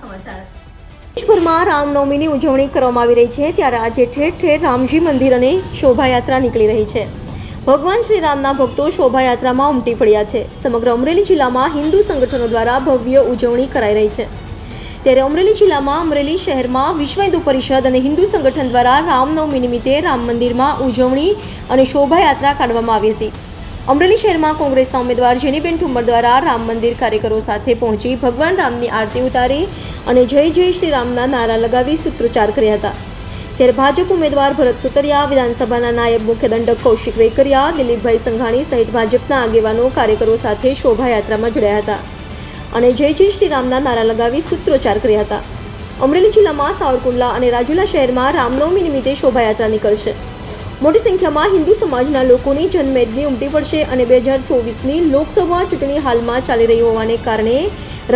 સમાચાર. દેશભરમાં રામનવમીની ઉજવણી કરવામાં આવી રહી છે, ત્યારે આજે ઠેર ઠેર રામજી મંદિર અને શોભાયાત્રા નીકળી રહી છે. ભગવાન શ્રી રામના ભક્તો શોભાયાત્રામાં ઉમટી પડ્યા છે. સમગ્ર અમરેલી જિલ્લામાં હિન્દુ સંગઠનો દ્વારા ભવ્ય ઉજવણી કરાઈ રહી છે. ત્યારે અમરેલી જિલ્લામાં અમરેલી શહેરમાં વિશ્વ હિન્દુ પરિષદ અને હિન્દુ સંગઠન દ્વારા રામનવમી નિમિત્તે રામ મંદિરમાં ઉજવણી અને શોભાયાત્રા કાઢવામાં આવી હતી. અમરેલી શહેરમાં કોંગ્રેસના ઉમેદવાર જેનીબેન ઠુમ્મર દ્વારા રામ મંદિર કાર્યકરો સાથે પહોંચી ભગવાન રામની આરતી ઉતારી અને જય જય શ્રી રામના નારા લગાવી સૂત્રોચ્ચાર કર્યા હતા. જ્યારે ભાજપ ઉમેદવાર ભરત સુતરિયા, વિધાનસભાના નાયબ મુખ્ય દંડક કૌશિક વેકરિયા, દિલીપભાઈ સંઘાણી સહિત ભાજપના આગેવાનો કાર્યકરો સાથે શોભાયાત્રામાં જોડાયા હતા અને જય જય શ્રી રામના નારા લગાવી સૂત્રોચ્ચાર કર્યા હતા. અમરેલી જિલ્લામાં સાવરકુંડલા અને રાજુલા શહેરમાં રામનવમી નિમિત્તે શોભાયાત્રા નીકળશે. મોટી સંખ્યામાં હિન્દુ સમાજના લોકોની જનમેદની ઉમટી પડશે અને બે હજાર ચોવીસની લોકસભા ચૂંટણી હાલમાં ચાલી રહી હોવાને કારણે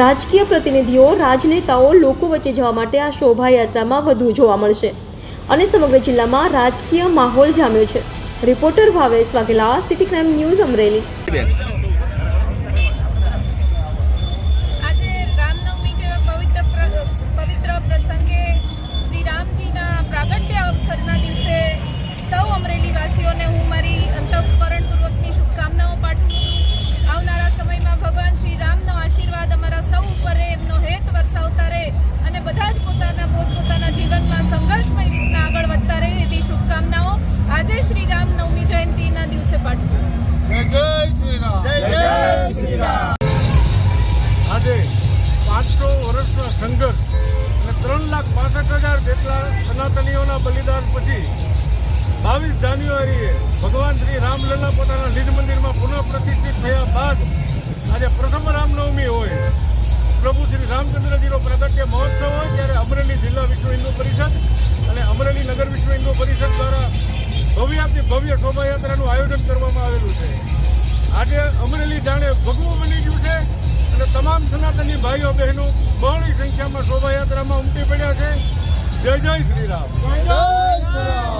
રાજકીય પ્રતિનિધિઓ, રાજનેતાઓ, લોકો વચ્ચે જવા માટે આ શોભાયાત્રામાં વધુ જોવા મળશે અને સમગ્ર જિલ્લામાં રાજકીય માહોલ જામ્યો છે. Reporter Bhavesh Vaghela, city crime news Amreli. પાંચસો વર્ષનો સંઘર્ષ અને ત્રણ લાખ પાસઠ હજાર જેટલા સનાતનીઓના બલિદાન પછી બાવીસ જાન્યુઆરીએ ભગવાન શ્રી રામલલ્લા પોતાના નિજ મંદિરમાં પુનઃ થયા બાદ આજે પ્રથમ રામનવમી હોય. પ્રભુ શ્રી રામચંદ્રજીનો પ્રાગટ્ય મહોત્સવ હોય ત્યારે અમરેલી જિલ્લા વિશ્વ હિન્દુ પરિષદ અને અમરેલી નગર વિશ્વ હિન્દુ પરિષદ દ્વારા ભવ્યાથી ભવ્ય શોભાયાત્રાનું આયોજન કરવામાં આવેલું છે. આજે અમરેલી જાણે ભાઈઓ બહેનો બહોળી સંખ્યામાં શોભાયાત્રામાં ઉમટી પડ્યા છે. જય જય શ્રી રામ.